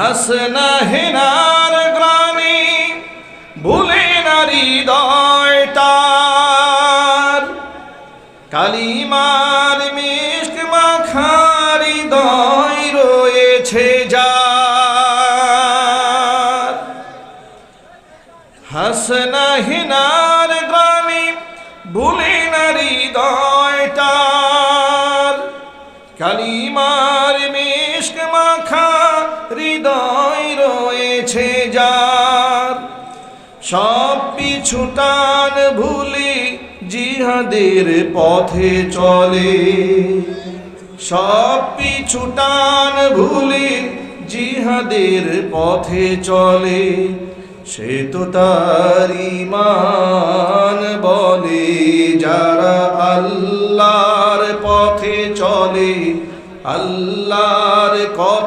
হাসনা হেনার গ্রামে ভুলে নারী দয়টার। কালিমার মিষ্ক মাখার দয় রয়েছে যার। হাসনা হেনার গ্রামে ভুলে নারী দয়টার। কালিমার হৃদয় রয়েছে যার। সব পিছু টান ভুলি জিহাদের পথে চলে। সব পিছু টান ভুলি জিহাদের পথে চলে। সে তো তার ইমান বলে।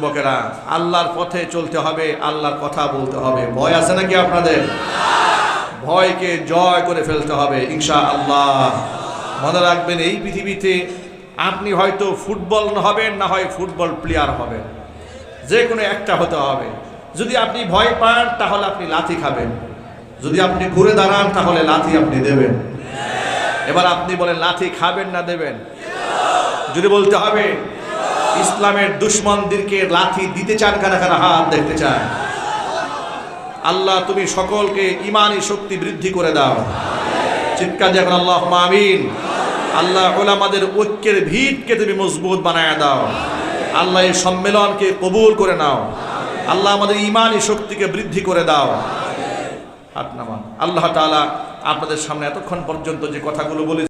যুবকেরা, আল্লাহর পথে চলতে হবে, আল্লাহর কথা বলতে হবে। ভয় আছে নাকি আপনাদের? ভয়কে জয় করে ফেলতে হবে ইনশা আল্লাহ মনে রাখবেন, এই পৃথিবীতে আপনি হয়তো ফুটবল হবেন, না হয় ফুটবল প্লেয়ার হবেন। যে কোনো একটা হতে হবে। যদি আপনি ভয় পান, তাহলে আপনি লাথি খাবেন। যদি আপনি ঘুরে দাঁড়ান, তাহলে লাথি আপনি দেবেন। এবার আপনি বলেন, লাথি খাবেন না দেবেন? যদি বলতে হবে ইসলামের দুশ্মনদেরকে লাথি দিতে চান কারা কারা হাত দেখতে চান। আল্লাহ, তুমি সকলকে ইমানি শক্তি বৃদ্ধি করে দাও। চিৎকার দেখুন আল্লাহ আমিন। আল্লাহ ওলামাদের ঐক্যের ভিতকে তুমি মজবুত বানায় দাও। আল্লাহ এই সম্মেলনকে কবুল করে নাও। আল্লাহ আমাদের ইমানি শক্তিকে বৃদ্ধি করে দাও। হাত আল্লাহ তাআলা আপনাদের সামনে এতক্ষণ পর্যন্ত যে কথাগুলো বলে